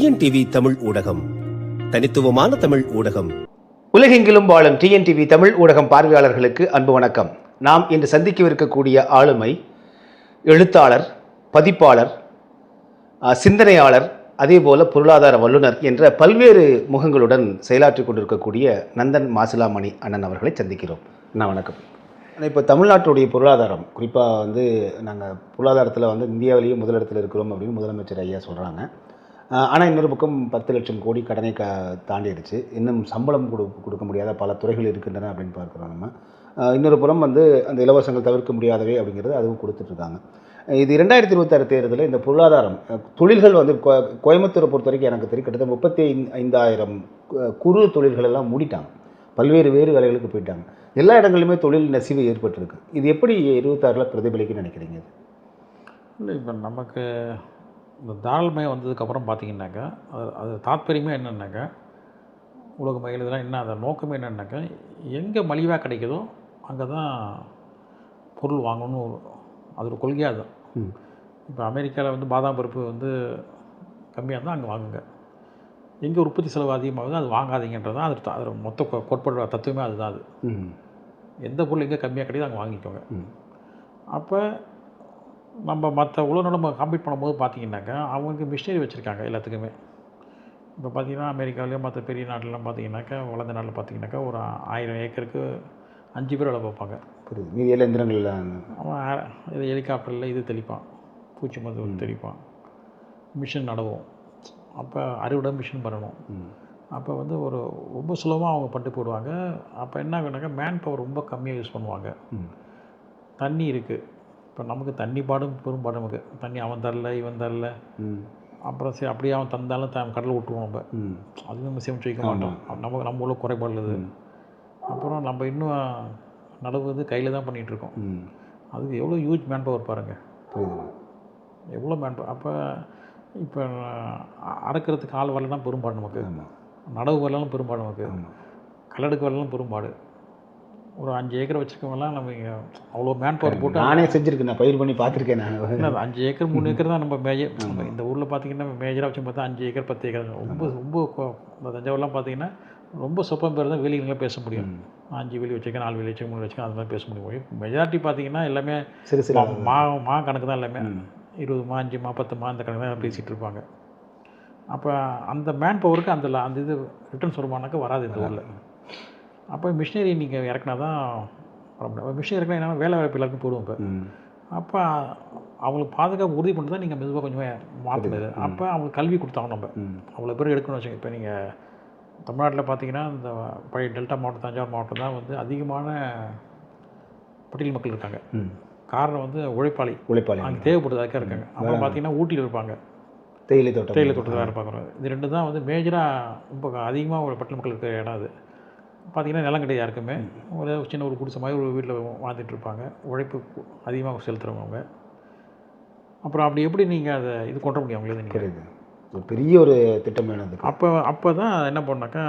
TNTV Tamil ஊடகம். தனித்துவமான தமிழ் ஊடகம். உலகெங்கிலும் வாழும் டிஎன்டிவி தமிழ் ஊடகம் பார்வையாளர்களுக்கு அன்பு வணக்கம். நாம் இன்று சந்திக்கவிருக்கக்கூடிய ஆளுமை எழுத்தாளர் பதிப்பாளர் சிந்தனையாளர் அதேபோல பொருளாதார வல்லுனர் என்ற பல்வேறு முகங்களுடன் செயலாற்றிக் கொண்டிருக்கக்கூடிய நந்தன் மாசிலாமணி அண்ணன் அவர்களை சந்திக்கிறோம். அண்ணா வணக்கம். இப்போ தமிழ்நாட்டுடைய பொருளாதாரம் குறிப்பாக வந்து நாங்கள் பொருளாதாரத்தில் வந்து இந்தியாவிலேயே முதலிடத்தில் இருக்கிறோம் அப்படின்னு முதலமைச்சர் ஐயா சொல்கிறாங்க ஆனால் இன்னொரு பக்கம் பத்து லட்சம் கோடி கடனை க தாண்டிடுச்சு. இன்னும் சம்பளம் கொடு கொடுக்க முடியாத பல துறைகள் இருக்கின்றன அப்படின்னு பார்க்குறோம் நம்ம. இன்னொரு புறம் வந்து அந்த இலவசங்கள் தவிர்க்க முடியாதவை அப்படிங்கிறது அதுவும் கொடுத்துட்ருக்காங்க இது ரெண்டாயிரத்தி இருபத்தாறு தேர்தலில் இந்த பொருளாதாரம் தொழில்கள் வந்து கோ- கோயம்புத்தூரை பொறுத்த வரைக்கும் எனக்கு தெரியும் கிட்டத்தட்ட முப்பத்தி ஐந்தாயிரம் குறு தொழில்கள் எல்லாம் மூடிட்டாங்க. பல்வேறு வேறு வேலைகளுக்கு போயிட்டாங்க. எல்லா இடங்களிலுமே தொழில் நெசிவு ஏற்பட்டிருக்கு. இது எப்படி இருபத்தாறில் பிரதிபலிக்குன்னு நினைக்கிறீங்க இது? இல்லை இப்போ நமக்கு இந்த தாராளமயம் வந்ததுக்கப்புறம் பார்த்தீங்கன்னாக்கா அது அது தாத்பரியமே என்னன்னாக்கா உலக மயில் இதெல்லாம் என்ன அதோட நோக்கமே என்னன்னாக்கா எங்கே மலிவாக கிடைக்குதோ அங்கே தான் பொருள் வாங்கணும்னு அது ஒரு கொள்கையாக தான். இப்போ அமெரிக்காவில் வந்து பாதாம் பருப்பு வந்து கம்மியாக இருந்தால் அங்கே வாங்குங்க. எங்கே உற்பத்தி செலவு அதிகமாகுதோ அது வாங்காதீங்கன்றது தான் அது அது மொத்த கோட்பாடு தத்துவமே அதுதான் அது. எந்த பொருள் எங்கே கம்மியாக கிடைக்குதோ அங்கே வாங்கிக்கோங்க. அப்போ நம்ம மற்ற உலக நம்ம காம்பீட் பண்ணும்போது பார்த்தீங்கன்னாக்கா அவங்களுக்கு மிஷினரி வச்சுருக்காங்க எல்லாத்துக்குமே. இப்போ பார்த்தீங்கன்னா அமெரிக்காவிலேயும் மற்ற பெரிய நாட்டிலலாம் பார்த்தீங்கன்னாக்கா வளர்ந்த நாட்டில் பார்த்தீங்கன்னாக்கா ஒரு ஆயிரம் ஏக்கருக்கு அஞ்சு பேர் வேலை பார்ப்பாங்க. புரியுது. மீதி எல்லா அவன் இது ஹெலிகாப்டரில் இது தெளிப்பான். பூச்சி மருந்து தெளிப்பான். மிஷின் நடவும். அப்போ அறுவடை மிஷின் பண்ணணும். அப்போ வந்து ஒரு ரொம்ப சுலபமாக அவங்க பட்டு போடுவாங்க அப்போ என்ன ஆகுனாக்கா மேன் பவர் ரொம்ப கம்மியாக யூஸ் பண்ணுவாங்க. தண்ணி இருக்குது இப்போ நமக்கு தண்ணி பாடும் பெரும்பாடு நமக்கு. தண்ணி அவன் தரல இவன் தரல. அப்புறம் சரி அப்படியே அவன் தந்தாலும் த கடலில் விட்டுருவோம் நம்ம. அது நம்ம சேமிச்சு வைக்க மாட்டோம். நமக்கு நம்ம உள்ள குறைபாடு இது அப்புறம் நம்ம இன்னும் நடவு வந்து கையில் தான் பண்ணிகிட்டு இருக்கோம். ம். அதுக்கு எவ்வளோ யூஜ் மேன் பவர் பாருங்கள் எவ்வளோ மேன் பவர் அப்போ இப்போ அறுக்கிறதுக்கு ஆள் வரலன்னா பெரும்பாடு நமக்கு. நடவு வரலாம் பெரும்பாடு நமக்கு. கல்லடுக்கு வரலாம் பெரும்பாடு ஒரு அஞ்சு ஏக்கர் வச்சுருக்கவங்கலாம் நம்ம அவ்வளோ மேன் பவர் போட்டு நானே செஞ்சுருக்கேன் நான் பயிர் பண்ணி பார்த்துருக்கேன் நான். அஞ்சு ஏக்கர் மூணு ஏக்கர் தான் நம்ம மேஜர் நம்ம இந்த ஊரில் பார்த்தீங்கன்னா மேஜராக வச்சு பார்த்தா அஞ்சு ஏக்கர் பத்து ஏக்கர். ரொம்ப ரொம்ப இந்த தஞ்சாவூர்லாம் பார்த்தீங்கன்னா ரொம்ப சொப்பம் பேர் தான் வேலிங்களாம் பேச முடியும். அஞ்சு வேலி வச்சுருக்கேன் நாலு வேலி வச்சுருக்கேன் மூணு வச்சுருக்கேன் அது மாதிரி பேச முடியும். மெஜாரிட்டி பார்த்தீங்கன்னா எல்லாமே சரி சரி மா- மா கணக்கு தான் எல்லாமே. இருபது மா அஞ்சு மா பத்து மா அந்த கணக்கு தான் பேசிகிட்டு இருப்பாங்க. அப்போ அந்த மேன் பவருக்கு அந்த அந்த இது ரிட்டர்ன்ஸ் வருமானாக்கா வராது இந்த ஊரில். அப்போ மிஷினரி நீங்கள் இறக்குனா தான் வர முடியும் மிஷினரி இறக்குனா என்ன வேலை வாய்ப்பு எல்லாருக்கும் போடுவோம் இப்போ அப்போ அவங்களுக்கு பாதுகாப்பு உறுதி பண்ணிட்டு தான் நீங்கள் மெதுவாக கொஞ்சம் மாற்றுனது அப்போ அவங்களுக்கு கல்வி கொடுத்தாங்க நம்ம. அவ்வளோ பேர் எடுக்கணும்னு வச்சுங்க இப்போ நீங்கள் தமிழ்நாட்டில் பார்த்தீங்கன்னா இந்த பழைய டெல்டா மாவட்டம் தஞ்சாவூர் மாவட்டம் தான் வந்து அதிகமான பட்டியல் மக்கள் இருக்காங்க. காரணம் வந்து உழைப்பாளி. உழைப்பாளி. அங்கே தேவைப்படுறதுக்காக இருக்காங்க. அப்புறம் பார்த்தீங்கன்னா ஊட்டியில் இருப்பாங்க. தேயிலை தோட்டம். தேயிலை தோட்டத்தில் பார்க்குறோம் இது ரெண்டு தான் வந்து மேஜராக ரொம்ப அதிகமாக ஒரு பட்டியல் மக்கள் இருக்கிற இடம் அது. பார்த்தீங்கன்னா நிலம் கிடையாது யாருக்குமே. ஒரு சின்ன ஒரு குடிசை மாதிரி ஒரு வீட்டில் வாழ்ந்துட்டு இருப்பாங்க. உழைப்பு அதிகமாக செலுத்துகிறவங்க அப்புறம் அப்படி எப்படி நீங்கள் அதை இது கொண்டு முடியும் அவங்களே நீங்கள் ஒரு பெரிய ஒரு திட்டம் அப்போ அப்போ தான் என்ன பண்ணாக்கா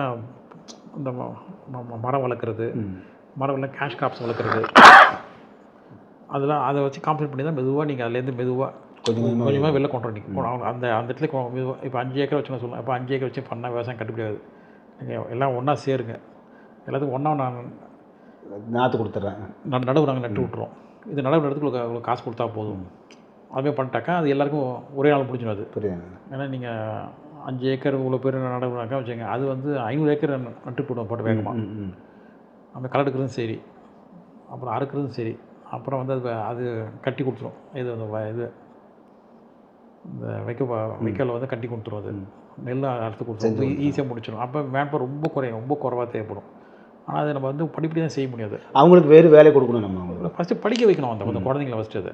இந்த மரம் வளர்க்குறது மரம் கேஷ் கிராப்ஸ் வளர்க்குறது. அதெல்லாம் அதை வச்சு காம்பன்சேட் பண்ணி தான் மெதுவாக நீங்கள் அதுலேருந்து மெதுவாக கொஞ்சம் கொஞ்சமாக கொஞ்சமாக வெளில கொண்டு வரணும் அவங்க அந்த அந்த இடத்துல கொ- மெதுவா இப்போ அஞ்சு ஏக்கர் வச்சுன்னு சொல்லலாம். இப்போ அஞ்சு ஏக்கர் வச்சு பண்ணால் விவசாயம் கட்டுப்படியாது நீங்கள் எல்லாம் ஒன்றா சேருங்க. எல்லாத்துக்கும் ஒன்றா நான் நாற்று கொடுத்துட்றேன் ந- நடவு நாங்கள் நட்டு விட்ருவோம் இது நடவு நடத்துக்கு உங்களுக்கு காசு கொடுத்தா போதும். அதுமாதிரி பண்ணிட்டாக்கா அது எல்லாருக்கும் ஒரே நாள் முடிஞ்சிடும் அது. புரியுது. ஏன்னா நீங்கள் அஞ்சு ஏக்கர் இவ்வளோ பேர் நடவுனாக்கா வச்சுங்க அது வந்து ஐநூறு ஏக்கர் நட்டு போடுவோம் போட்டு வேகமாக அந்த களை எடுக்கிறதும் சரி அப்புறம் அறுக்கிறதும் சரி அப்புறம் வந்து அது அது கட்டி கொடுத்துரும். இது அந்த இது இந்த வைக்க வைக்கோல வந்து கட்டி கொடுத்துரும் அது. நெல் அறுத்து கொடுத்துரும். ஈஸியாக முடிச்சிடும் அப்போ மேன்பவர் ரொம்ப குறையும் ரொம்ப குறைவாக தேவைப்படும். ஆனால் அதை நம்ம வந்து படிப்படி தான் செய்ய முடியாது. அவங்களுக்கு வேறு வேலை கொடுக்கணும் நம்ம அவங்களுக்கு. ஃபஸ்ட்டு படிக்க வைக்கணும் அந்த அந்த குழந்தைங்கள ஃபஸ்ட்டு அதை.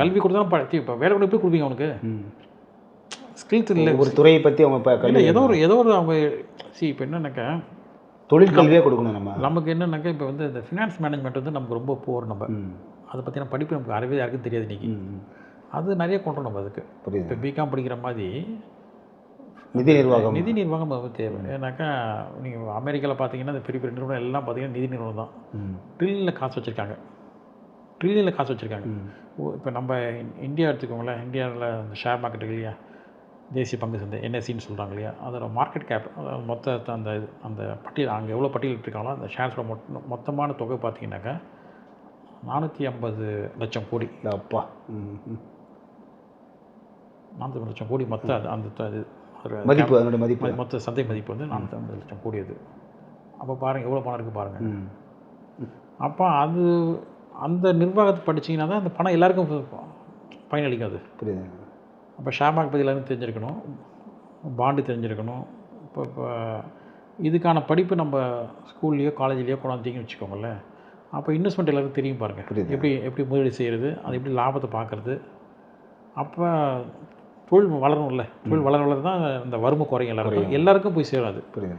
கல்வி கொடுத்தா படி இப்போ வேலை கூட எப்படி கொடுப்பீங்க அவனுக்கு? ஸ்கில்ஸ் இல்லை. ஒரு துறையை பற்றி அவங்க இப்போ கல்வி ஏதோ ஒரு ஏதோ ஒரு அவங்க சி இப்போ என்னன்னாக்கா தொழில் கல்வியே கொடுக்கணும் நம்ம. நமக்கு என்னன்னாக்கா இப்போ வந்து இந்த ஃபினான்ஸ் மேனேஜ்மெண்ட் வந்து நமக்கு ரொம்ப போர் நம்ம. அதை பற்றின படிப்பு நமக்கு அறவே யாருக்கும் தெரியாது இன்றைக்கி. அது நிறைய கொண்டு நம்ம அதுக்கு. இப்போ பிகாம் படிக்கிற மாதிரி நிதி நிர்வாகம். நிதி நிர்வாகம் தேவை. ஏன்னாக்கா நீங்கள் அமெரிக்காவில் பார்த்தீங்கன்னா இந்த பெரிய பெரிய நிறுவனம் எல்லாம் பார்த்தீங்கன்னா நிதி நிறுவனம் தான். ம். ட்ரில்லியனில் காசு வச்சுருக்காங்க. ட்ரில்லியனில் காசு வச்சுருக்காங்க. இப்போ நம்ம இந்தியா எடுத்துக்கோங்களேன் இந்தியாவில் இந்த ஷேர் மார்க்கெட் இல்லையா? தேசிய பங்கு சந்தை என்எஸ்சின்னு சொல்கிறாங்க இல்லையா? அதோட மார்க்கெட் கேப் மொத்த அந்த அந்த பட்டியல் அங்கே எவ்வளோ பட்டியல் இருக்காங்களோ அந்த ஷேர்ஸோட மொத்த மொத்தமான தொகை பார்த்தீங்கன்னாக்கா நானூற்றி ஐம்பது லட்சம் கோடி. அப்பா. நானூற்றி ஐம்பது லட்சம் கோடி மொத்த அது அந்த இது. மதிப்பு அதனுடைய மதிப்பு. மதி- மொத்த சந்தை மதிப்பு வந்து நானூற்றி ஐம்பது லட்சம் கோடி அது அப்போ பாருங்கள் எவ்வளோ பணம் இருக்குது பாருங்கள் அப்போ அது அந்த நிர்வாகத்தை படிச்சீங்கன்னா தான் அந்த பணம் எல்லாருக்கும் பயனளிக்கும் அது புரியுது. அப்போ ஷேர் மார்க்கெட் பற்றி எல்லாரும் தெரிஞ்சிருக்கணும். பாண்டு தெரிஞ்சிருக்கணும். இப்போ இப்போ இதுக்கான படிப்பு நம்ம ஸ்கூல்லையோ காலேஜ்லேயோ கொண்டாந்தீங்கன்னு வச்சுக்கோங்களேன் அப்போ இன்வெஸ்ட்மெண்ட் எல்லாருக்கும் தெரியும் பாருங்கள். எப்படி எப்படி முதலீடு செய்கிறது அது எப்படி லாபத்தை பார்க்குறது. அப்போ தொழில் வளரணும்ல. தொழில் வளர வளர தான் இந்த வறுமை குறையும் எல்லாருக்கும். எல்லாருக்கும் போய் சேரும் அது புரியுது.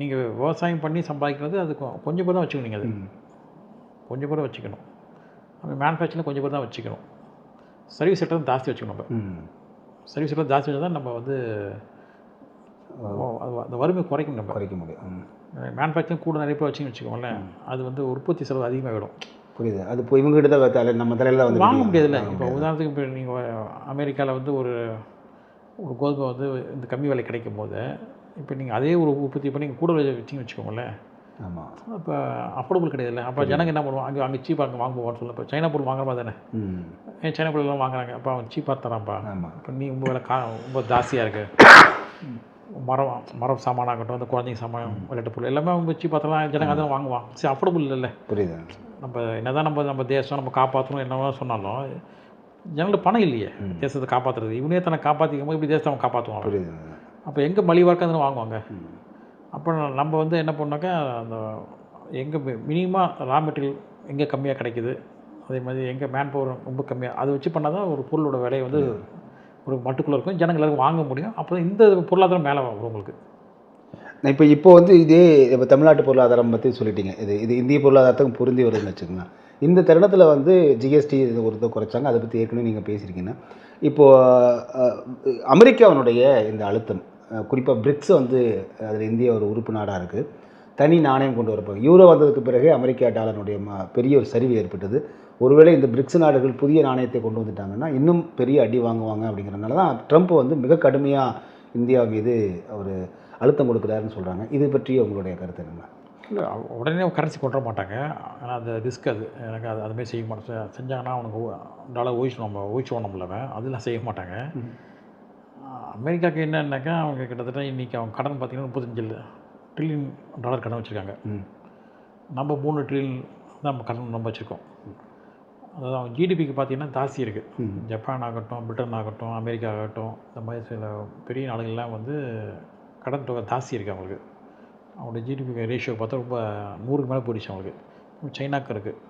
நீங்கள் விவசாயம் பண்ணி சம்பாதிக்கிறது அது கொஞ்சம் பேர் தான் வச்சுக்கணும் நீங்கள் அது. கொஞ்சம் பேர் வச்சுக்கணும். நம்ம மேனுஃபேக்சரிங் கொஞ்சம் பேர் தான் வச்சுக்கணும். சர்வீஸ் செக்டர் ஜாஸ்தி வச்சுக்கணும் நம்ம. சர்வீஸ் செக்டர் ஜாஸ்தி வச்சா தான் நம்ம வந்து அந்த வறுமை குறைக்கணும் நம்ம. குறைக்க முடியும். மேனுஃபேக்சரிங் கூட நிறைய பேர் வச்சுன்னு வச்சுக்கோங்களேன் அது வந்து உற்பத்தி செலவு அதிகமாகிடும். புரியுது. அது இப்போ இவங்ககிட்ட தான் தலை நம்ம தலையில் வந்து வாங்க. முடியாதுல்ல. இப்போ. உதாரணத்துக்கு இப்போ நீங்கள் அமெரிக்காவில் வந்து ஒரு ஒரு கோதுமை வந்து இந்த கம்மி விலை கிடைக்கும் போது இப்போ நீங்கள் அதே ஒரு உற்பத்தி பண்ணி நீங்கள் கூட வச்சிங்கன்னு வச்சுக்கோங்களேன். ஆமாம் அப்போ அஃபோர்டபுள் கிடையாதுல்ல. அப்போ ஜனங்க என்ன பண்ணுவாங்க? அங்கே அங்கே சீப்பாக அங்கே வாங்குவான்னு சொல்ல. இப்போ சைனா பொருள் வாங்குற மாதிரி தானே? ஏன் சைனா பொருள்லாம் வாங்குறாங்க? அப்போ அவன் சீப்பாக தரான்ப்பா. ஆமாம் இப்போ நீ ரொம்ப விலை கா ரொம்ப ஜாஸ்தியாக இருக்குது மரம் மரம் சாமானாகட்டும் அந்த குழந்தைங்க சாமான் விளையாட்டு பொருள் எல்லாமே அவங்க வச்சு பார்த்தலாம் ஜனங்க அதான் வாங்குவான். சரி அஃபோர்டபுள் இல்லைல்ல. புரியுது. நம்ம என்னதான் நம்ம நம்ம தேசம் நம்ம காப்பாற்றணும் என்னவோ சொன்னாலும் ஜனங்களுக்கு பணம் இல்லையே. தேசத்தை காப்பாற்றுறது இவனே தன்னை காப்பாற்றிக்கும் போது இப்படி தேசத்தை அவன் காப்பாற்றுவான் புரியுது. அப்போ எங்கே மலிவாக இருக்காதுன்னு வாங்குவாங்க. அப்போ நம்ம வந்து என்ன பண்ணாக்கா அந்த எங்கே மினிமமாக ரா மெட்டீரியல் எங்கே கம்மியாக கிடைக்குது? அதே மாதிரி எங்கே மேன் பவர் ரொம்ப கம்மியாக அதை வச்சு பண்ணால் தான் ஒரு பொருளோட விலை வந்து ஒரு மட்டுக்குள்ளே இருக்கும். ஜனங்க எல்லாருக்கும் வாங்க முடியும். அப்போ இந்த பொருளாதாரம் மேலே வரும் உங்களுக்கு. இப்போ இப்போ வந்து இதே இப்போ தமிழ்நாட்டு பொருளாதாரம் பற்றி சொல்லிட்டீங்க. இது இது இந்திய பொருளாதாரத்துக்கும் பொருந்தி வருதுன்னு வச்சுக்கோங்க இந்த தருணத்தில் வந்து ஜிஎஸ்டி இது ஒரு குறைச்சாங்க. அதை பற்றி ஏற்கனவே நீங்கள் பேசியிருக்கீங்க. இப்போது அமெரிக்காவினுடைய இந்த அழுத்தம் குறிப்பாக பிரிக்ஸ் வந்து அதில் இந்தியா ஒரு உறுப்பு நாடாக இருக்குது தனி நாணயம் கொண்டு வரப்போ யூரோ வந்ததுக்கு பிறகு அமெரிக்கா டாலருடைய ம பெரிய ஒரு சரிவு ஏற்பட்டது. ஒருவேளை இந்த பிரிக்ஸ் நாடுகள் புதிய நாணயத்தை கொண்டு வந்துட்டாங்கன்னா இன்னும் பெரிய அடி வாங்குவாங்க அப்படிங்கிறனால தான் ட்ரம்ப் வந்து மிக கடுமையாக இந்தியா மீது ஒரு அழுத்தம் கொடுக்குறாருன்னு சொல்கிறாங்க இது பற்றி உங்களுடைய கருத்து என்ன? இல்லை உடனே கரன்சி கொண்டு வர மாட்டாங்க. ஆனால் அந்த ரிஸ்க் அது எனக்கு அது அதுமாதிரி செய்ய மாட்டேன் செஞ்சாங்கன்னா அவனுக்கு டாலர் ஓய்ச்சு நம்ம ஓய்ச்சு நம்மள அதெல்லாம் செய்ய மாட்டாங்க. அமெரிக்காவுக்கு என்னன்னாக்கா அவங்க கிட்டத்தட்ட இன்றைக்கி அவங்க கடன் பார்த்தீங்கன்னா முப்பத்தஞ்சு ட்ரில்லியன் டாலர் கடன் வச்சுருக்காங்க. நம்ம மூணு ட்ரில்லியன் தான் நம்ம கடன் நம்ம வச்சுருக்கோம். அதாவது அவங்க ஜிடிபிக்கு பார்த்தீங்கன்னா ஜாஸ்தி இருக்குது. ஜப்பான் ஆகட்டும் பிரிட்டன் ஆகட்டும் அமெரிக்கா ஆகட்டும் இந்த மாதிரி சில பெரிய நாடுகள்லாம் வந்து கடன் தொகை ஜாஸ்தி இருக்குது அவங்களுக்கு. அவங்களோட ஜிடிபி ரேஷியோ பார்த்தா ரொம்ப நூறுக்கு மேலே போயிடுச்சு அவங்களுக்கு. சைனாக்கு இருக்குது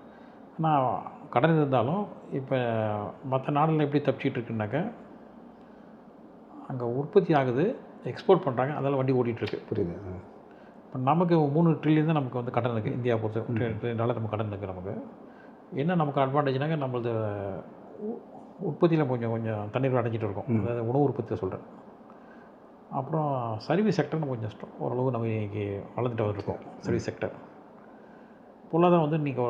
ஆனால் கடன் இருந்தாலும் இப்போ மற்ற நாடுகள் எப்படி தப்பிச்சிட்டு இருக்குனாக்கா அங்கே உற்பத்தி ஆகுது எக்ஸ்போர்ட் பண்ணுறாங்க அதெல்லாம் வண்டி ஓடிட்டுருக்கு புரியுது. இப்போ நமக்கு மூணு ட்ரில்லியன் தான் நமக்கு வந்து கடன் இருக்குது இந்தியா பொறுத்த ட்ரில்லியன் டாலர் நம்ம கடன் இருக்குது நமக்கு. என்ன நமக்கு அட்வான்டேஜ்னாக்க நம்மளது உற்பத்தியில் கொஞ்சம் கொஞ்சம் தண்ணீர் அடைஞ்சிட்டு இருக்கோம். அதாவது உணவு உற்பத்தியில் சொல்கிறேன் அப்புறம் சர்வீஸ் செக்டர் நம்ம கொஞ்சம் ஸ்ட்ரா- ஓரளவு நம்ம இன்னைக்கு வளர்ந்துட்டு வந்துருக்கோம். சர்வீஸ் செக்டர் பொருளாதாரம் வந்து இன்றைக்கி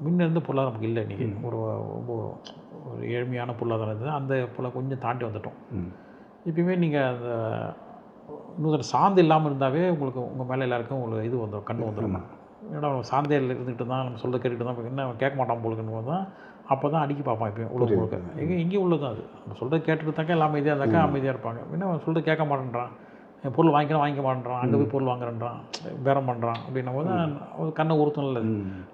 முன்ன இருந்த பொருளாதாரம் நமக்கு இல்லை இன்றைக்கி ஒரு ரொம்ப ஒரு ஏழ்மையான பொருளாதாரம் இருந்தது. அந்த பொருளை கொஞ்சம் தாண்டி வந்துட்டோம். எப்பயுமே நீங்கள் அந்த இன்னொரு சார்ந்து இல்லாமல் இருந்தாவே உங்களுக்கு உங்கள் மேலே எல்லாருக்கும் உங்களுக்கு இது வந்துடும் கண்ணு வந்துடும் ஏன்னா சார்ந்தே இருந்துக்கிட்டு தான் நம்ம சொல்ல கேட்டுக்கிட்டு தான் என்ன கேட்க மாட்டான் போலுக்குன்னு போது தான் அப்போ தான் அடிக்கி பார்ப்பான் எப்பயும் உள்ள முழுக்க. எங்கே இங்கேயும் உள்ளது தான் அது. நம்ம சொல்கிறத கேட்டுட்டு தாக்கா எல்லாம் அமைதியாக இருந்தாக்கா அமைதியாக இருப்பாங்க. என்ன அவன் சொல்கிறத கேட்க மாட்டேன்றான். என் பொருள் வாங்கிக்கலாம் வாங்கிக்க மாட்டேன்றான். அங்கே போய் பொருள் வாங்குறேன்றான். பேரம் பண்ணுறான் அப்படின்னும் போது கண்ணை உறுத்தும் இல்லை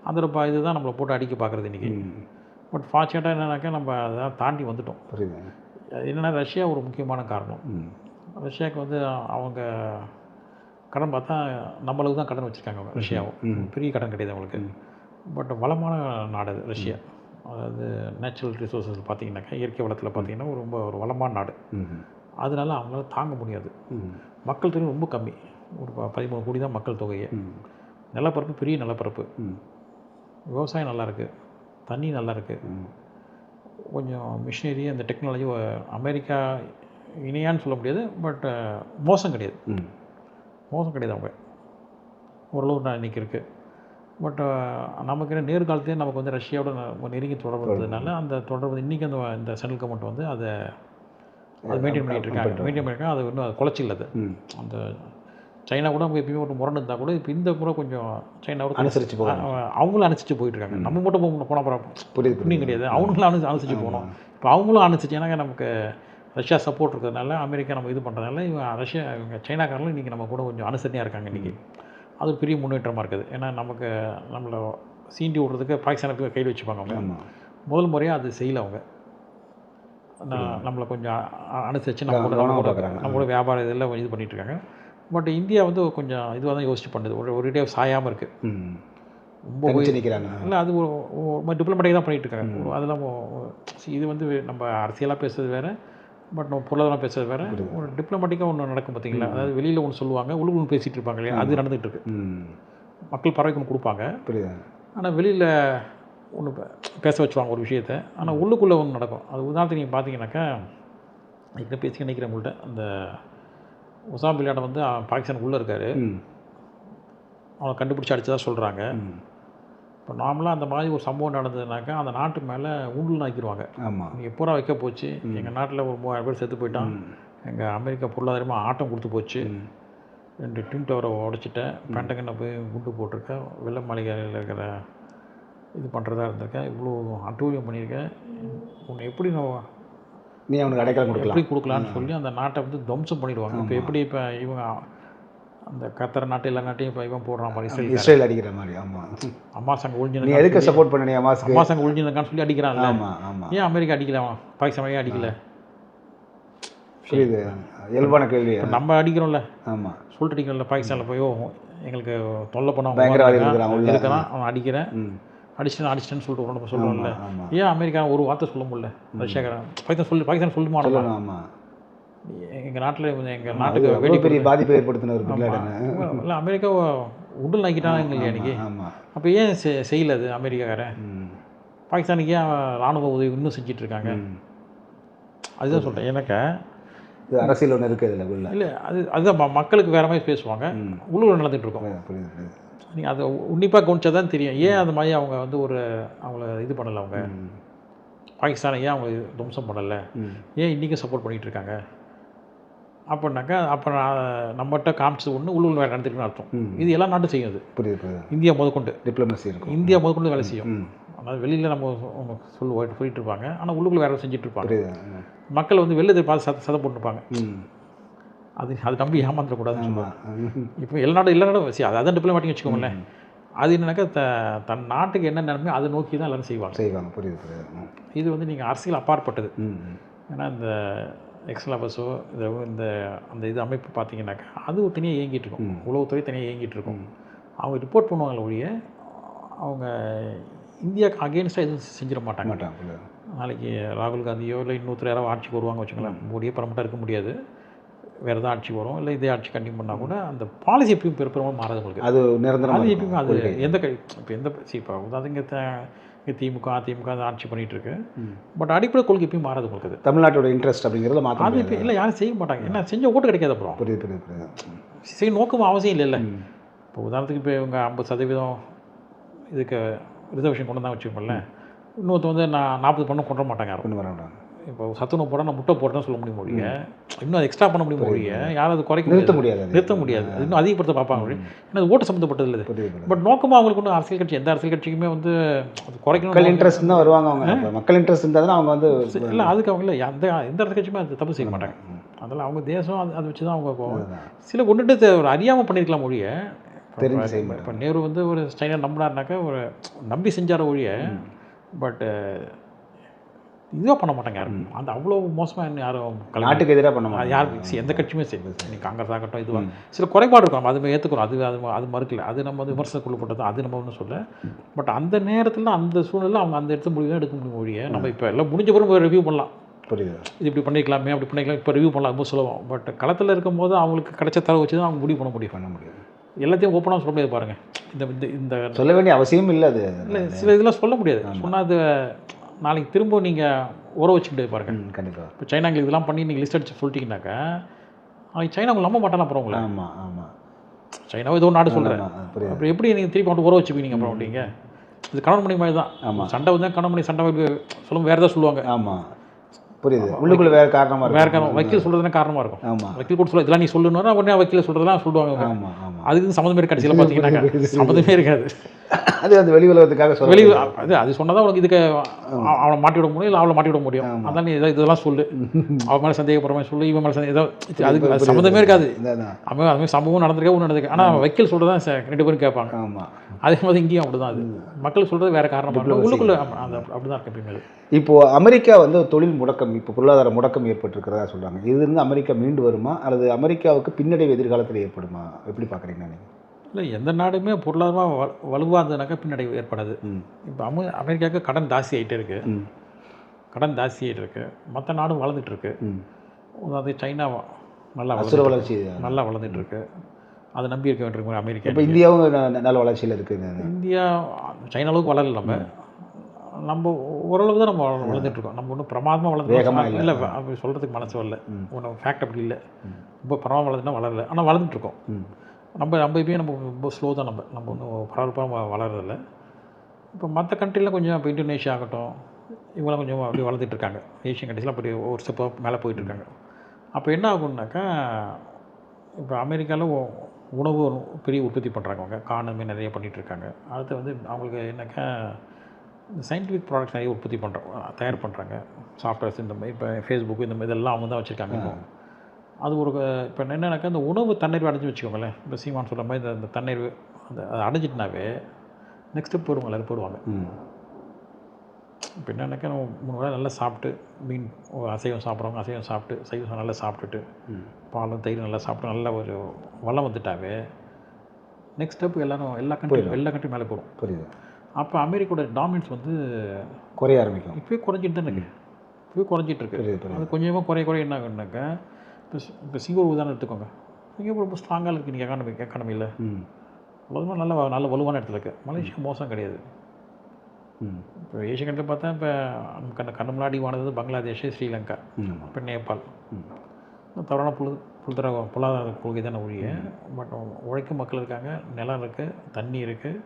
அந்த ப- இதுதான் நம்மளை போட்டு அடிக்க பார்க்குறது இன்றைக்கி. பட் ஃபார்ச்சுனேட்டாக என்னன்னாக்கா நம்ம அதை தாண்டி வந்துட்டோம். புரியுது. அது என்னென்னா ரஷ்யா ஒரு முக்கியமான காரணம். ரஷ்யாவுக்கு வந்து அவங்க கடன் பார்த்தா நம்மளுக்கு தான் கடன் வச்சுருக்காங்க அவங்க ரஷ்யாவும். பெரிய கடன் கிடையாது அவங்களுக்கு. பட் வளமான நாடு அது ரஷ்யா. அதாவது நேச்சுரல் ரிசோர்ஸஸ் பார்த்தீங்கன்னாக்கா இயற்கை வளத்தில் பார்த்தீங்கன்னா ஒரு ரொம்ப ஒரு வளமான நாடு. அதனால அவங்களால தாங்க முடியாது. மக்கள் தொகை ரொம்ப கம்மி. ஒரு ப- பதிமூணு கோடி தான் மக்கள் தொகையே. நிலப்பரப்பு பெரிய நிலப்பரப்பு. விவசாயம் நல்லா இருக்கு தண்ணி நல்லா இருக்கு ம். கொஞ்சம் மிஷினரி அந்த டெக்னாலஜி அமெரிக்கா இணையான்னு சொல்ல முடியாது பட் மோசம் கிடையாது. மோசம் கிடையாது அவங்க. ஓரளவு நான் இன்றைக்கி இருக்குது பட் நமக்கு என்ன நேர்காலத்தையே நமக்கு வந்து ரஷ்யாவோட நெருங்கி தொடர்பு இருந்ததுனால அந்த தொடர்பு இன்றைக்கி அந்த இந்த சென்ட்ரல் கவர்மெண்ட் வந்து அதை அது மெயின்டைன் பண்ணிட்டு இருக்காங்க மெயின்டைன் பண்ணிருக்காங்க அது இன்னும் அது குலைச்சில்ல அது அந்த சைனா கூட அவங்க எப்பயுமே ஒரு முரண் இருந்தால் கூட இப்போ இந்த முறை கொஞ்சம் சைனாவோட அனுசரிச்சு போகணும். அஹ் அவங்களும் அனுசரிச்சு போயிட்டு இருக்காங்க நம்ம மட்டும் போக போனால் அப்புறம் புரியுது புண்ணியம் புரியுது. கிடையாது. அவங்களும் அனு அனுசரிச்சு போகணும். இப்போ அவங்களும் அனுசரிச்சு ஏன்னா நமக்கு ரஷ்யா சப்போர்ட் இருக்கிறதுனால அமெரிக்கா நம்ம இது பண்ணுறதுனால இவங்க ரஷ்யா இவங்க சைனாக்காரங்களும் இன்றைக்கி நம்ம கூட கொஞ்சம் அனுசரணையாக இருக்காங்க இன்றைக்கி அது ஒரு பெரிய முன்னேற்றமாக இருக்குது. ஏன்னா நமக்கு நம்மளை சீண்டி விடுறதுக்கு பாகிஸ்தானுக்கு கையில் வச்சுப்பாங்க அவங்க. முதல் முறையாக அது செய்யல அவங்க. நான் நம்மளை கொஞ்சம் அனுசரித்து நம்ம கூட நம்ம கூட. நம்ம கூட வியாபாரம் இதெல்லாம் கொஞ்சம் இது பண்ணிட்டு இருக்காங்க. பட் இந்தியா வந்து கொஞ்சம் இதுவாக தான் யோசிச்சு பண்ணுது. ஒரு ஒரு டே சாயாமல் இருக்குது ரொம்ப நிற்கிறாங்க இல்லை அது ஒரு டிப்ளமேட்டிக் தான் பண்ணிகிட்டு இருக்காங்க. அதெல்லாம் இது வந்து நம்ம அரசியலாக பேசுறது வேறு. பட் நம்ம பொருளாதாரம் பேசுறது வேறு. ஒரு டிப்ளமேட்டிக்காக ஒன்று நடக்கும் பார்த்தீங்களா அதாவது வெளியில் ஒன்று சொல்லுவாங்க உள்ளுக்கு ஒன்று பேசிகிட்டு இருப்பாங்க இல்லையா? அது நடந்துகிட்டு இருக்கு. மக்கள் பறவைக்கு ஒன்று கொடுப்பாங்க. புரியுது. ஆனால் வெளியில் ஒன்று பேச வச்சுருவாங்க ஒரு விஷயத்த. ஆனால் உள்ளுக்குள்ளே ஒன்று நடக்கும். அது உதாரணத்துக்கு நீங்கள் பார்த்தீங்கன்னாக்கா இப்போ பேசி நினைக்கிறேன் உங்கள்கிட்ட அந்த உசாம் பில்லாட வந்து அவன் பாகிஸ்தான் உள்ளே இருக்காரு. அவனை கண்டுபிடிச்சி அடிச்சதா சொல்கிறாங்க இப்போ நார்மலாக அந்த மாதிரி ஒரு சம்பவம் நடந்ததுனாக்கா அந்த நாட்டு மேலே ஊண்டல் ஆக்கிடுவாங்க ஆமாம் நீ எப்போ வைக்க போச்சு. எங்கள் நாட்டில் ஒரு மூவாயிரம் பேர் செத்து போயிட்டான். எங்கள் அமெரிக்கா பொருளாதாரமாக ஆட்டம் கொடுத்து போச்சு. ரெண்டு ட்வின் டவரை உடச்சிட்டேன். பெண்டகனை போய் குண்டு போட்டிருக்கேன். வெள்ளை மாளிகையில் இருக்கிற இது பண்ணுறதா இருந்திருக்கேன் இவ்வளோ அட்டூழியம் பண்ணியிருக்கேன். உன்னை எப்படி நான் நீ அவனுக்கு அடைக்கலம் கொடுக்கலாம். எப்படி கொடுக்கலான்னு சொல்லி அந்த நாட்டை வந்து துவம்சம் பண்ணிடுவாங்க. இப்போ எப்படி இப்போ இவங்க அந்த கத்தர் நாட்டு எல்லா நாட்டையும் இப்போ இவன் போடுறான் பாரு இஸ்ரேல் அடிக்கிற மாதிரி ஆமாம் அம்மா சங்க நீ ஒழிஞ்சிருக்கான்னு எதுக்கு சப்போர்ட் பண்ண நீ அம்மாஸுக்கு அம்மா சங்க ஒழிஞ்சிருக்கான்னு சொல்லி அடிக்கிறான்ல. ஆமாம் ஆமாம் ஏன் அமெரிக்கா அடிக்கல அவன்? பாகிஸ்தான் ஏன் அடிக்கல. புரியுது. இயல்பான கேள்வி. நம்ம அடிக்கிறோம்ல. ஆமாம் சொல்லிட்டு அடிக்கிறோம்ல பாகிஸ்தானில் போய் எங்களுக்கு தொல்லை பண்ண பயங்கரவாதி இருக்கிறான் அவன் அடிக்கிறேன். ம். அடிச்சிட்டேன் அடிச்சிட்டேன்னு சொல்லிட்டு நம்ம சொல்லுவோம்ல ஏன் அமெரிக்கா ஒரு வார்த்தை சொல்ல முடியல? ரஷ்யாக்காரன். பாகிஸ்தான் சொல்லி பாகிஸ்தான் சொல்லுமா ஆமாம் எங்கள் நாட்டில் எங்கள் அது நாட்டுக்கு வெடி பெரிய பாதிப்பை ஏற்படுத்தின ஒரு பிள்ளைடன இல்லை அமெரிக்கா உடல் நாக்கிட்டாங்க இல்லையா இன்னைக்கு ஆமாம் அப்போ ஏன் செய்யல அது அமெரிக்காக்காரன்? பாகிஸ்தானுக்கு ஏன் ராணுவ உதவி இன்னும் செஞ்சுட்டு இருக்காங்க. அதுதான் சொல்கிறேன் எனக்கு இது அரசியல் ஒன்று இருக்குது இதில் உள்ள. இல்லை அது அதுதான் மக்களுக்கு வேற மாதிரி பேசுவாங்க. உள்ளூர் புரியுது நீங்கள் அதை உன்னிப்பாக கவனிச்சா தான் தெரியும். ஏன் அந்த மாதிரி அவங்க வந்து ஒரு அவங்கள இது பண்ணலை அவங்க. பாகிஸ்தானை ஏன் அவங்க துவம்சம் பண்ணலை? ஏன் இன்றைக்கும் சப்போர்ட் பண்ணிகிட்டு இருக்காங்க? அப்படின்னாக்கா அப்போ நான் நம்மகிட்ட காமிச்சது ஒன்று உள்ளூர் வேலை நடந்துருக்குன்னு அர்த்தம். இது எல்லா நாட்டும் செய்யும் அது. புரியுது புரியுது. இந்தியா முதற்கொண்டு. டிப்ளமசி இருக்கும். இந்தியா முதற்கொண்டு வேலை செய்யும். அதாவது வெளியில் நம்ம அவங்க சொல்லு சொல்லிட்டு இருப்பாங்க ஆனால் உள்ளுக்குள்ள வேலை செஞ்சுட்டு இருப்பாங்க. மக்கள் வந்து வெளில பார்த்து சத சதை போட்டுருப்பாங்க. அது அது நம்பி ஏமாந்துடக்கூடாதுன்னு சொல்லுவாங்க. இப்போ எல்லா நாடும் எல்லா நாடும் சரி அதான் டிப்ளமேட்டிக் வச்சுக்கோங்களேன். அது என்னன்னாக்கா த தன் நாட்டுக்கு என்ன நிலைமையோ அதை நோக்கி தான் எல்லாரும் செய்வாங்க. செய்வாங்க. புரியுது புரியுது. இது வந்து நீங்கள் அரசியல் அப்பாற்பட்டது. ஏன்னா இந்த எக்ஸ்லாபஸோ இந்த இந்த அந்த இது அமைப்பு பார்த்தீங்கன்னாக்கா அது ஒரு தனியாக இயங்கிட்டு இருக்கும். உளவுத்துறை தனியாக இயங்கிட்டு இருக்கும். அவங்க ரிப்போர்ட் பண்ணுவாங்களே ஒழிய அவங்க இந்தியாவுக்கு அகேன்ஸ்டாக எதுவும் செஞ்சிட மாட்டாங்க. நாளைக்கு ராகுல் காந்தியோ இல்லை இன்னொருத்தர் யாராவது ஆட்சிக்கு வருவாங்க வச்சுங்களேன் மோடியே பரமட்டாக இருக்க முடியாது. வேறு ஏதாவது ஆட்சி வரும் இல்லை இதே ஆட்சி கண்டினியூ பண்ணால் கூட அந்த பாலிசி எப்பயும் பெரும்பாலும் மாறாது உங்களுக்கு. அது நிரந்தரமாக அது. எப்பயுமே அது எந்த கை இப்போ எந்த இப்போ இங்கே திமுக அதிமுக அது ஆட்சி பண்ணிகிட்டு இருக்கு பட் அடிப்படை கொள்கை எப்பயும் மாறாது உங்களுக்கு தமிழ்நாட்டோட இன்ட்ரெஸ்ட் அப்படிங்கிறத மாற்ற அது இப்போ இல்லை யாரும் செய்ய மாட்டாங்க. என்ன செஞ்ச ஓட்டு கிடைக்காது அப்புறம். புரியுது புரியுது செய்ய நோக்கம் அவசியம் இல்லைல்ல ம். இப்போ உதாரணத்துக்கு இப்போ இவங்க ஐம்பது சதவீதம் இதுக்கு ரிசர்வேஷன் கொண்டு தான் வச்சுக்கோங்களேன். இன்னொருத்த வந்து நான் நாற்பது பண்ண கொண்டு மாட்டாங்க யாரும். கொண்டு வர மாட்டாங்க. இப்போ சத்துணவு போட நான் முட்டை போடுறேன்னு சொல்ல முடியும் ஒழிய? இன்னும் அது எக்ஸ்ட்ரா பண்ண முடியும் ஒழிய? யாரும் அது குறைக்க நிறுத்த முடியாது. நிறுத்த முடியாது. இன்னும் அதிகப்படுத்த பார்ப்பாங்க ஒழிய. ஏன்னா அது ஓட்டு சம்மந்தப்பட்டது இல்லை பட் நோக்கமாக அவங்களுக்கு ஒன்றும் அரசியல் கட்சி எந்த அரசியல் கட்சிக்குமே வந்து அது குறைக்கணும் மக்கள் இன்ட்ரெஸ்ட் தான் வருவாங்க அவங்க மக்கள் இன்ட்ரெஸ்ட் இருந்தால் தான் அவங்க வந்து இல்லை அதுக்கு அவங்க இல்லை. எந்த எந்த அரசியல் கட்சியுமே அது தப்பு செய்ய மாட்டாங்க. அதனால் அவங்க தேசம் அது அதை வச்சு தான் அவங்க போவாங்க. சில கொண்டுட்டு ஒரு அறியாமல் பண்ணியிருக்கலாம் ஒழிய. தெரிஞ்சு செய்ய இப்ப- இப்போ நேரு வந்து ஒரு ஸ்டைலாக நம்பினாருனாக்கா ஒரு நம்பி செஞ்சார ஒழிய. பட் இதுவாக பண்ண மாட்டாங்க யாரும். அந்த அவ்வளோ மோசமாக யாரும் நாட்டுக்கு எதிராக பண்ண மாட்டாங்க. யார் சி- எந்த கட்சியுமே சரி நீ காங்கிரஸ் ஆகட்டும் இதுவாக சில குறைபாடு இருக்கும். அது ஏற்றுக்கிறோம் அது அது அது மறுக்கல. அது நம்ம வந்து விமர்சனக்குள்ளப்பட்டது அது நம்ம ஒன்றும் சொல்ல பட் அந்த நேரத்தில் அந்த சூழ்நிலை அவங்க அந்த இடத்துல முடிவு எடுக்க முடியும் ஒழிய நம்ம இப்போ எல்லாம் முடிஞ்ச பிறகு ரிவ்யூ பண்ணலாம். புரியுது. இது இப்படி பண்ணிக்கலாமே அப்படி பண்ணிக்கலாம். இப்போ ரிவ்யூ பண்ணலாம். ரொம்ப சொல்லுவோம் பட் களத்தில் இருக்கும்போது அவங்களுக்கு கிடைச்ச தரவு வச்சு தான் அவங்க முடிவு பண்ண முடியும். பண்ண முடியும். எல்லாத்தையும் ஓப்பனாக சொல்ல முடியாது பாருங்கள் இந்த இந்த இந்த சொல்ல வேண்டிய அவசியம் இல்லை அது. இல்லை சில இதெல்லாம் சொல்ல முடியாது. சொன்னால் அது நாளைக்கு திரும்ப நீங்கள் உற வச்சுக்க முடியாது பாருங்கள் ம், கண்டிப்பா. இப்போ சைனாங்களுக்கு இதெல்லாம் பண்ணி நீங்கள் லிஸ்ட் அடிச்சு சொல்லிட்டீங்கன்னாக்கா நாளைக்கு சைனா உங்களை நம்ப மாட்டானா அப்புறம் உங்களை ஆமா ஆமா. சைனாவை ஏதோ ஒரு நாடு சொல்கிறேன் அப்புறம் எப்படி நீங்கள் திருப்பி கொண்டு உற வச்சுப்பீங்க அப்புறம் அப்படிங்க இது கணவன் மணி மாதிரி தான். ஆமா. சண்டை வந்து கணவன் மணி சண்டை வந்து சொல்லுவோம் வேறு ஏதாவது சொல்லுவாங்க. ஆமா புரியுது. உள்ளுக்குள்ள வேற காரணமா இருக்கு வேற காரணம். வக்கீல் சொல்கிறதுனா காரணமாக இருக்கும். ஆமா. வக்கீல் கூட சொல்ல இதெல்லாம் நீ சொல்லணும்னா உடனே வக்கீல் சொல்கிறதெல்லாம் சொல்லுவாங்க அவங்க. ஆமா ஆமா. அதுக்கு சம்மந்தமே இருக்கு கடைசியில் பார்த்தீங்கன்னா சம்மந்தமே இருக்காது. அது அந்த வெளி உலகத்துக்காக சொல்ல வெளியே அது அது சொன்னதான் உனக்கு இதுக்கு அவ- அவனை மாட்டி விட முடியும் இல்லை அவளை மாட்டி விட முடியும்? அதான் நீ இதை இதெல்லாம் சொல்லு. அவன் மேலே சந்தேகப்படுற மாதிரி சொல்லு இவன் மேலே சந்தேகம் ஏதோ அதுக்கு அது சம்மந்தமே இருக்காது. அவன் அது மாதிரி சம்பவம் நடந்திருக்கா ஒன்று நடந்திருக்கு. ஆனால் வக்கீல் சொல்கிறதான் ரெண்டு பேரும் கேட்பாங்க. ஆமா. அதே மாதிரி இங்கேயும் அப்படி தான் அது மக்கள் சொல்கிறது வேறு இருக்கும் உள்ளுக்குள்ளே அது அப்படி தான் இருக்கு எப்பயுமே அது. இப்போ அமெரிக்கா வந்து தொழில் முடக்கம் இப்போ பொருளாதார முடக்கம் ஏற்பட்டிருக்கிறதா சொல்றாங்க. இது இருந்து அமெரிக்கா மீண்டு வருமா? அல்லது அமெரிக்காவுக்கு பின்னடைவு எதிர்காலத்தில் ஏற்படுமா? எப்படி பார்க்குறீங்க நீங்கள் இல்லை எந்த நாடுமே பொருளாதாரமாக வ வலுவாக இருந்ததுனாக்கா பின்னடைவு ஏற்படாது. இப்போ அமெ அமெரிக்காவுக்கு கடன் ஜாஸ்தி ஆகிட்டே இருக்கு. ம். கடன் ஜாஸ்தி ஆகிட்டு இருக்கு. மற்ற நாடும் வளர்ந்துட்டு இருக்கு. அதாவது சைனா நல்லா வளர்ந்து வளர்ச்சி நல்லா வளர்ந்துட்டு இருக்கு. அதை நம்பி இருக்க வேண்டியிருக்கும் அமெரிக்கா இப்போ இந்தியாவும் நல்ல வளர்ச்சியில் இருக்குது இந்தியா சைனா அளவுக்கு வளரல நம்ம. நம்ம ஓரளவு தான் நம்ம வள- வளர்ந்துட்டு இருக்கோம். நம்ம ஒன்றும் பிரமாதமாக வளர்ந்து இல்ல. அப்படி சொல்கிறதுக்கு மனசு வரல. ஒன்றும் ஃபேக்ட் அப்படி இல்லை. ரொம்ப பிரமாதம் வளர்ந்துனா வளரல. ஆனால் வளர்ந்துட்டு இருக்கோம். ம். நம்ம நம்ம இப்பயும் நம்ம ரொம்ப ஸ்லோ தான் நம்ம. நம்ம ஒன்றும் பரபரப்பாக வளரதில்ல. இப்போ மற்ற கண்ட்ரியில் கொஞ்சம் இப்போ இந்தோனேஷியா ஆகட்டும் இவங்களாம் கொஞ்சம் அப்படியே வளர்ந்துட்டு இருக்காங்க. ஏஷியன் கண்ட்ரிஸ்லாம் அப்படி ஒரு ஸ்டெப்பாக மேலே போயிட்டு இருக்காங்க. அப்போ என்ன ஆகும்னாக்கா இப்போ அமெரிக்காவில் உணவு பெரிய உற்பத்தி பண்ணுறாங்க அவங்க. காணுமே நிறைய பண்ணிட்டு இருக்காங்க. அடுத்து வந்து அவங்களுக்கு என்னக்கா சயின்டிஃபிக் ப்ராடக்ட்ஸ் நிறைய உற்பத்தி பண்ணுறோம் தயார் பண்ணுறாங்க சாஃப்ட்வேர்ஸ் இந்த மாதிரி இப்போ ஃபேஸ்புக் இந்த மாதிரி இதெல்லாம் அவங்க தான் வச்சுருக்காங்க அது ஒரு இப்போ என்னன்னாக்கா இந்த உணவு தண்ணீர் அடைஞ்சு வச்சுக்கோங்களேன். இப்போ சீமான் சொல்கிற மாதிரி இந்த- தண்ணீர் அந்த அதை அடைஞ்சிட்டுனாவே நெக்ஸ்ட் ஸ்டெப் போடுவாங்க எல்லாரும் போடுவாங்க. இப்போ என்னன்னாக்கா நம்ம மூணு வேளை நல்லா சாப்பிட்டு மீன் அசைவம் சாப்பிட்றவங்க அசைவம் சாப்பிட்டு சைவம் நல்லா சாப்பிட்டுட்டு பாலும் தயிர் நல்லா சாப்பிட்டு நல்ல ஒரு வளம் வந்துட்டாவே நெக்ஸ்ட் ஸ்டெப் எல்லாரும் எல்லா கண்ட்ரி எல்லா கண்ட்ரி மேலே போடும். புரியுது. அப்போ அமெரிக்காவோட டாமினன்ஸ் வந்து குறைய ஆரம்பிக்கும். இப்போயே குறைஞ்சிட்டு தான் இருக்கு இப்போயே குறைஞ்சிட்டு இருக்கு. அது கொஞ்சமாக குறைய குறைய என்ன ஆகுனாக்கா இப்போ இப்போ சிங்கப்பூர் உதாரணம் எடுத்துக்கோங்க சிங்கப்பூர் ரொம்ப ஸ்ட்ராங்காக இருக்குது நீங்கள் எக்கானமி எக்கானமியில் உலகமாக நல்ல நல்ல வலுவான இடத்துல இருக்குது மலேசியா மோசம் கிடையாது. ம். இப்போ ஏஷியன் கண்ட்ரி பார்த்தா இப்போ நம்ம கண்ணு கண்ணு முன்னாடி வானது பங்களாதேஷ் ஸ்ரீலங்கா இப்போ நேபாள். தவறான புல் புல்தர பொருளாதார கொள்கை தானே ஒழிய. பட் உழைக்கும் மக்கள் இருக்காங்க. நிலம் இருக்குது தண்ணி இருக்குது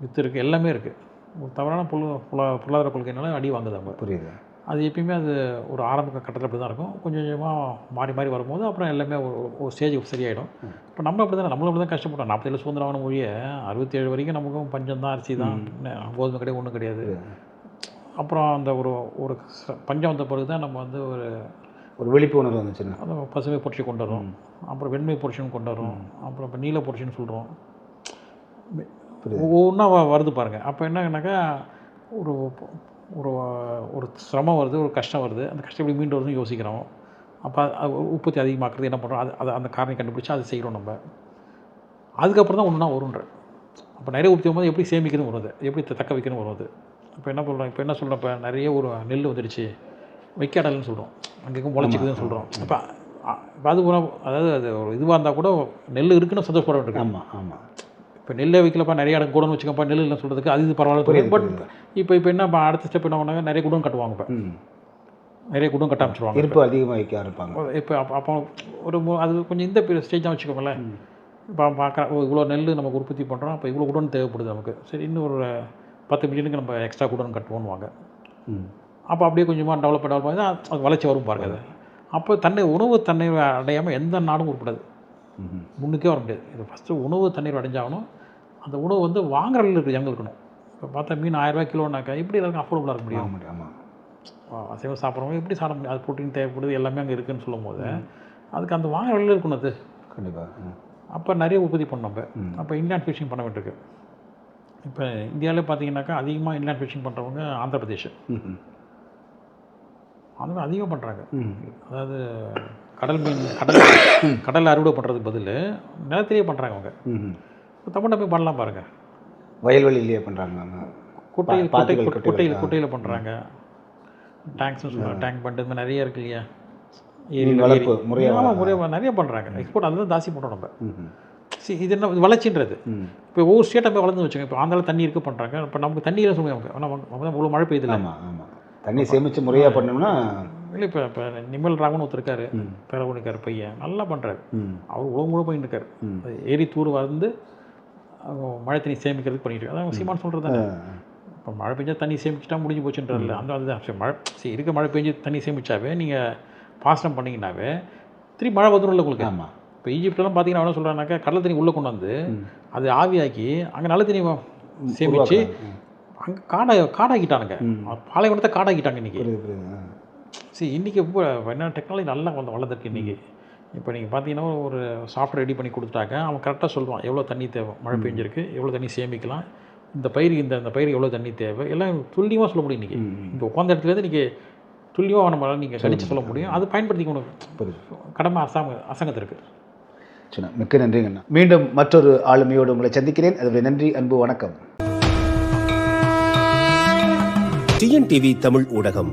வித்து இருக்குது எல்லாமே இருக்குது ஒரு தவறான பொருளா- பொருளாதார கொள்கைனால அடி வாங்குது அவங்க. புரியுது. அது எப்பயுமே அது ஒரு ஆரம்ப கட்டத்தில் அப்படி தான் இருக்கும். கொஞ்சம் கொஞ்சமாக மாறி மாறி வரும்போது அப்புறம் எல்லாமே ஒரு ஒரு ஸ்டேஜ் சரியாயிடும். இப்போ நம்ம அப்படி தான் நம்மளும் அப்படி தான் கஷ்டப்பட்டோம். நாற்பத்தேழு சுதந்திரம் ஆன மொழிய அறுபத்தேழு வரைக்கும் நமக்கும் பஞ்சம் தான் அரிசி தான். கோதுமை கிடையாது ஒன்றும் கிடையாது. அப்புறம் அந்த ஒரு ஒரு பஞ்சம் வந்த பிறகு தான் நம்ம வந்து ஒரு ஒரு விழிப்புணர்வு வந்துச்சுன்னா. அந்த பசுமை புரட்சி கொண்டு வரோம் அப்புறம் வெண்மை புரட்சின்னு கொண்டு வரோம் அப்புறம் இப்போ நீல புரட்சின்னு சொல்கிறோம். ஒவ்வொன்றா வருது பாருங்கள் அப்போ என்னன்னாக்கா ஒரு ஒரு ஒரு சிரமம் வருது ஒரு கஷ்டம் வருது. அந்த கஷ்டம் எப்படி மீண்டு வருதுன்னு யோசிக்கிறோம். அப்போ உற்பத்தி அதிகமாக்குறது என்ன பண்ணுறோம் அது அது அந்த காரணம் கண்டுபிடிச்சி அதை செய்கிறோம் நம்ம. அதுக்கப்புறம் தான் ஒன்றுனா வருன்ற அப்போ நிறைய உற்பத்தி போது எப்படி சேமிக்கணும் வருது? எப்படி தக்க வைக்கணும் வருது? இப்போ என்ன சொல்கிறோம் இப்போ என்ன சொல்கிறோம் இப்போ நிறைய ஒரு நெல் வந்துடுச்சு வைக்காடல்னு சொல்கிறோம் அங்கேயும் முளைச்சிக்குதுன்னு சொல்கிறோம் இப்போ இப்போ அது அதாவது அது ஒரு இதுவாக இருந்தால் கூட நெல் இருக்குன்னு சந்தோஷப்பட ஆமாம் ஆமாம் இப்போ நெல்லை வைக்கலப்பா நிறைய இடம் கூடன்னு வச்சுக்கப்பா நெல் இல்லை சொல்கிறதுக்கு அது இது பரவாயில்ல பட் இப்போ இப்போ என்ன அடுத்த ஸ்டெப் என்ன பண்ணாங்க நிறைய குடம் கட்டுவாங்க இப்போ. நிறைய குடம் கட்ட ஆரம்பிச்சிருவாங்க இருப்பு அதிகமாக வைக்க ஆரம்பிப்பாங்க. இப்போ அப்போ அப்போ ஒரு அது கொஞ்சம் இந்த ஸ்டேஜ் தான் வச்சுக்கோங்களேன். இப்போ பார்க்குற இவ்வளோ நெல் நமக்கு உற்பத்தி பண்ணுறோம் அப்போ இவ்வளோ குடன் தேவைப்படுது நமக்கு. சரி இன்னும் ஒரு பத்து மில்லியனுக்கு நம்ம எக்ஸ்ட்ரா குடன் கட்டுவோன்னுவாங்க. ம். அப்போ அப்படியே கொஞ்சமாக டெவலப் டெவலப் ஆகி அது வளர்ச்சி வரும் பாருங்க. அது அப்போ தன்னை உணவு தண்ணீர் அடையாமல் எந்த நாடும் உருப்படாது. முன்னுக்கே வர முடியாது. இது ஃபஸ்ட்டு உணவு தண்ணீர் அடைஞ்சாகணும். அந்த உணவு வந்து வாங்குற அளவில் இருக்கிற ஜனங்கள் இருக்கணும். இப்போ பார்த்தா மீன் ஆயிரரூபா கிலோனாக்கா எப்படி எல்லாருக்கும் அஃபோர்டபுளாக இருக்க முடியும். ஆமாம் அசைவம் சாப்பிட்றவங்க எப்படி சாப்பிட முடியும்? அது ப்ரோட்டீன் தேவைப்படுது எல்லாமே அங்கே இருக்குன்னு சொல்லும் போது அதுக்கு அந்த வாங்குற அளவில் இருக்கணும் அது. கண்டிப்பாக அப்போ நிறைய உற்பத்தி பண்ணோம் நம்ம. அப்போ இன்லேண்ட் ஃபிஷிங் பண்ண வேண்டியிருக்கு. இப்போ இந்தியாவிலே பார்த்தீங்கன்னாக்கா அதிகமாக இன்லேண்ட் ஃபிஷிங் பண்ணுறவங்க ஆந்திர பிரதேஷ். அந்த மாதிரி அதிகமாக பண்ணுறாங்க அதாவது கடல் மீன் கடல் கடல் அறுவடை பண்ணுறதுக்கு பதில் நிலத்திலேயே பண்ணுறாங்க அவங்க. ம் இப்போ தமிழ்நாடு போய் பண்ணலாம் பாருங்கள் வயல்வெளியிலேயே பண்ணுறாங்க குட்டையில் குட்டை குட்டையில் குட்டையில் பண்ணுறாங்க டேங்க்ஸ்னு சொல்கிறாங்க டேங்க் பண்ணிட்டு இந்த நிறைய இருக்கு இல்லையா? மீன் வளர்ப்பு முறையா ஆமாம் முறையாக நிறைய பண்ணுறாங்க எக்ஸ்போர்ட் அதுதான் ஜாஸ்தி பண்ணுறோம் நம்ம. சி இது என்ன வளர்ச்சின்றது. இப்போ ஒவ்வொரு ஸ்டேட்டை போய் வளர்ந்து வச்சுக்கோங்க. இப்போ ஆந்திராவில் தண்ணி இருக்கு பண்ணுறாங்க இப்போ நமக்கு தண்ணி இல்லை சொல்லுவாங்க. அவங்க அவங்க தான் இவ்வளோ மழை பெய்யுதுல ஆமாம் ஆமாம் தண்ணி சேமித்து முறையாக பண்ணோம்னா இல்லை இப்போ இப்போ நிமல் ராகவன் ஒருத்தர் இருக்காரு. ம். பேரகுனிக்கார் பையன். நல்லா பண்ணுறாரு அவர் உழவு முழு போயின்னு இருக்காரு. ஏரி தூர் வந்து அவங்க மழை தண்ணி சேமிக்கிறதுக்கு பண்ணிட்டு இருக்காரு. அதான் சீமான் சொல்கிறது தானே. இப்போ மழை பெஞ்சா தண்ணி சேமிச்சிட்டா முடிஞ்சு போச்சுன்றதில்ல அந்த அதுதான் சரி மழை சரி இருக்க மழை பெஞ்சு தண்ணி சேமிச்சாவே நீங்கள் பாசனம் பண்ணிங்கனாவே திருப்பி மழை வந்துடும்ல உங்களுக்கு. ஆமாம் இப்போ ஈஜிப்ட்லாம் பார்த்தீங்கன்னா என்ன சொல்கிறாங்கனாக்கா கடல் தண்ணி உள்ளே கொண்டு வந்து அது ஆவியாக்கி அங்கே நல்ல தண்ணி சேமிச்சு அங்கே காடை காடாக்கிட்டானுங்க. பாலைவனத்தை காடாக்கிட்டாங்க இன்றைக்கி. சரி இன்றைக்கி இப்போ என்ன டெக்னாலஜி நல்லா வந்து வளர்ந்துருக்கு இன்றைக்கி இப்போ நீங்கள் பார்த்தீங்கன்னா ஒரு சாஃப்ட்வேர் ரெடி பண்ணி கொடுத்துட்டாங்க. அவன் கரெக்டாக சொல்லுவான் எவ்வளோ தண்ணி தேவை? மழை பெஞ்சிருக்கு எவ்வளோ தண்ணி சேமிக்கலாம்? இந்த பயிருக்கு இந்த இந்த பயிருக்கு எவ்வளோ தண்ணி தேவை? எல்லாம் துல்லியமாக சொல்ல முடியும் இன்றைக்கி இந்த உட்காந்த இடத்துலேருந்து இன்றைக்கி துல்லியமாக நம்ம நீங்கள் கணிச்சு சொல்ல முடியும். அது பயன்படுத்திக்கணும் கடமை அரசாங்க அரசாங்கத்திற்கு சரி மிக்க நன்றிங்கண்ணா மீண்டும் மற்றொரு ஆளுமையோடு உங்களை சந்திக்கிறேன். அதுடைய நன்றி அன்பு வணக்கம். டிஎன்டிவி தமிழ் ஊடகம்.